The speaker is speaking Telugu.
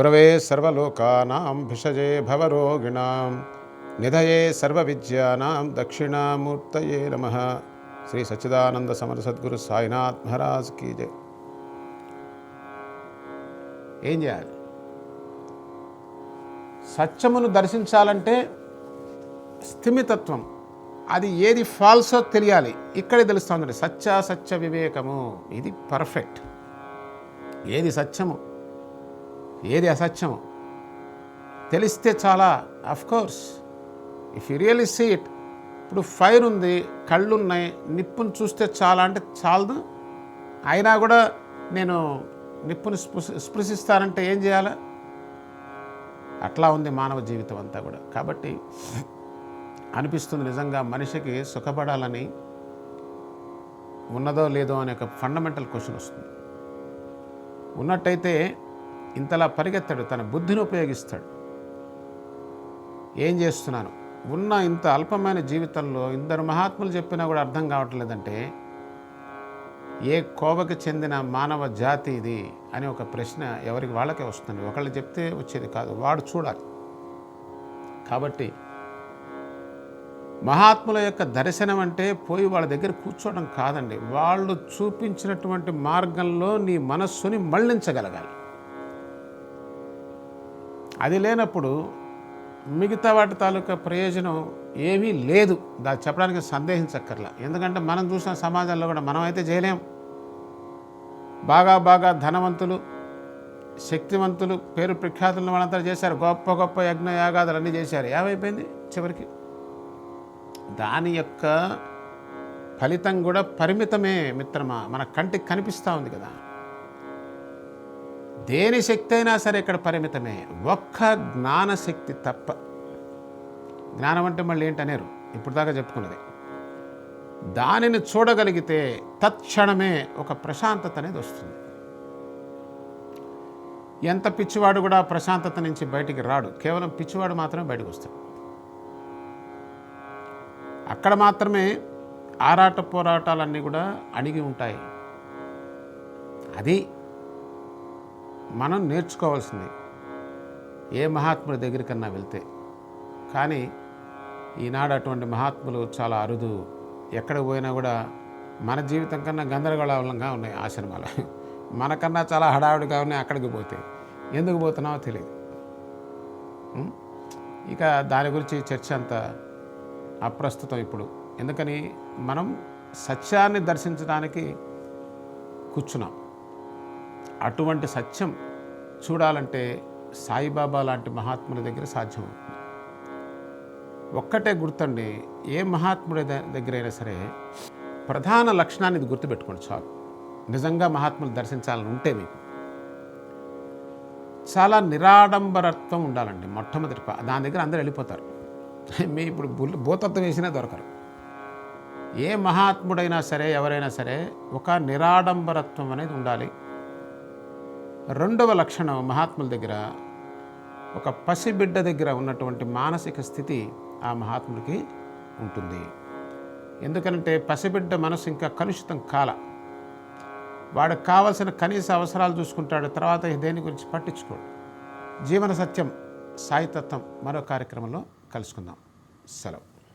గురవే సర్వలోకానాం భిషజే భవరోగిణాం నిధయే సర్వవిద్యానాం దక్షిణామూర్తయే నమ. శ్రీ సచ్చిదానంద సమర సద్గురు సాయినాథ్ మహారాజ్ కీ ఏం చేయాలి? సత్యమును దర్శించాలంటే స్థిమితత్వం. అది ఏది ఫాల్సో తెలియాలి. ఇక్కడే తెలుస్తుంది సత్యాసత్య వివేకము. ఇది పర్ఫెక్ట్. ఏది సత్యము? ఏది అసత్యం? తెలిస్తే చాలా course if you really see it ఇప్పుడు ఫైర్ ఉంది కళ్ళు ఉన్నాయి నిప్పును చూస్తే చాలా అంటే చాలదు. అయినా కూడా నేను నిప్పును స్పృశ స్పృశిస్తానంటే ఏం చేయాలి? అట్లా ఉంది మానవ జీవితం అంతా కూడా. కాబట్టి అనిపిస్తుంది నిజంగా మనిషికి సుఖపడాలని ఉన్నదో లేదో అనే ఒక ఫండమెంటల్ క్వశ్చన్ వస్తుంది. ఉన్నట్టయితే ఇంతలా పరిగెత్తాడు తన బుద్ధిని ఉపయోగిస్తాడు. ఏం చేస్తున్నాను? ఉన్న ఇంత అల్పమైన జీవితంలో ఇద్దరు మహాత్ములు చెప్పినా కూడా అర్థం కావట్లేదంటే ఏ కోవకి చెందిన మానవ జాతి ఇది అని ఒక ప్రశ్న ఎవరికి వాళ్ళకే వస్తుంది. ఒకళ్ళు చెప్తే వచ్చేది కాదు వాడు చూడాలి. కాబట్టి మహాత్ముల యొక్క దర్శనం అంటే పోయి వాళ్ళ దగ్గర కూర్చోవడం కాదండి. వాళ్ళు చూపించినటువంటి మార్గంలో నీ మనస్సుని మళ్ళించగలగాలి. అది లేనప్పుడు మిగతా వాటి తాలూకా ప్రయోజనం ఏమీ లేదు. దా చెప్పడానికి సందేహించక్కర్లా. ఎందుకంటే మనం చూసిన సమాజంలో కూడా మనం అయితే చేయలేం. బాగా బాగా ధనవంతులు శక్తివంతులు పేరు ప్రఖ్యాతులను వాళ్ళంతా చేశారు. గొప్ప గొప్ప యజ్ఞ యాగాదులు అన్నీ చేశారు. ఏమైపోయింది చివరికి? దాని యొక్క ఫలితం కూడా పరిమితమే మిత్రమా? మన కంటికి కనిపిస్తూ ఉంది కదా. దేని శక్తి అయినా సరే ఇక్కడ పరిమితమే. ఒక్క జ్ఞానశక్తి తప్ప. జ్ఞానం అంటే మళ్ళీ ఏంటనేరు ఇప్పుడు దాకా చెప్పుకున్నది. దానిని చూడగలిగితే తత్క్షణమే ఒక ప్రశాంతత అనేది వస్తుంది. ఎంత పిచ్చివాడు కూడా ప్రశాంతత నుంచి బయటికి రాడు. కేవలం పిచ్చివాడు మాత్రమే బయటకు వస్తాడు. అక్కడ మాత్రమే ఆరాట పోరాటాలన్నీ కూడా అణిగి ఉంటాయి. అది మనం నేర్చుకోవాల్సింది ఏ మహాత్ముల దగ్గరికన్నా వెళ్తే. కానీ ఈనాడు అటువంటి మహాత్ములు చాలా అరుదు. ఎక్కడ పోయినా కూడా మన జీవితం కన్నా గందరగోళంగా ఉన్నాయి ఆశ్రమాలు మనకన్నా చాలా హడావుడిగా ఉన్నాయి అక్కడికి పోతే. ఎందుకు పోతున్నావో తెలియదు ఇక దాని గురించి చర్చ అంత అప్రస్తుతం ఇప్పుడు. ఎందుకని మనం సత్యాన్ని దర్శించడానికి కూర్చున్నాం. అటువంటి సత్యం చూడాలంటే సాయిబాబా లాంటి మహాత్ముల దగ్గర సాధ్యమవుతుంది. ఒక్కటే గుర్తండి ఏ మహాత్ముడి దగ్గర దగ్గరైనా సరే ప్రధాన లక్షణాన్ని ఇది గుర్తుపెట్టుకోండి చాలు. నిజంగా మహాత్ములు దర్శించాలని ఉంటే మీకు. చాలా నిరాడంబరత్వం ఉండాలండి మొట్టమొదటి దాని దగ్గర అందరూ వెళ్ళిపోతారు. మీ ఇప్పుడు భూతత్వం వేసినా దొరకరు. ఏ మహాత్ముడైనా సరే ఎవరైనా సరే ఒక నిరాడంబరత్వం అనేది ఉండాలి. రెండవ లక్షణం మహాత్ముల దగ్గర ఒక పసిబిడ్డ దగ్గర ఉన్నటువంటి మానసిక స్థితి ఆ మహాత్ముడికి ఉంటుంది. ఎందుకంటే పసిబిడ్డ మనసు ఇంకా కలుషితం కాల. వాడికి కావలసిన కనీస అవసరాలు చూసుకుంటాడు తర్వాత దేని గురించి పట్టించుకోడు. జీవన సత్యం సాయితత్వం మరో కార్యక్రమంలో కలుసుకుందాం. సెలవు.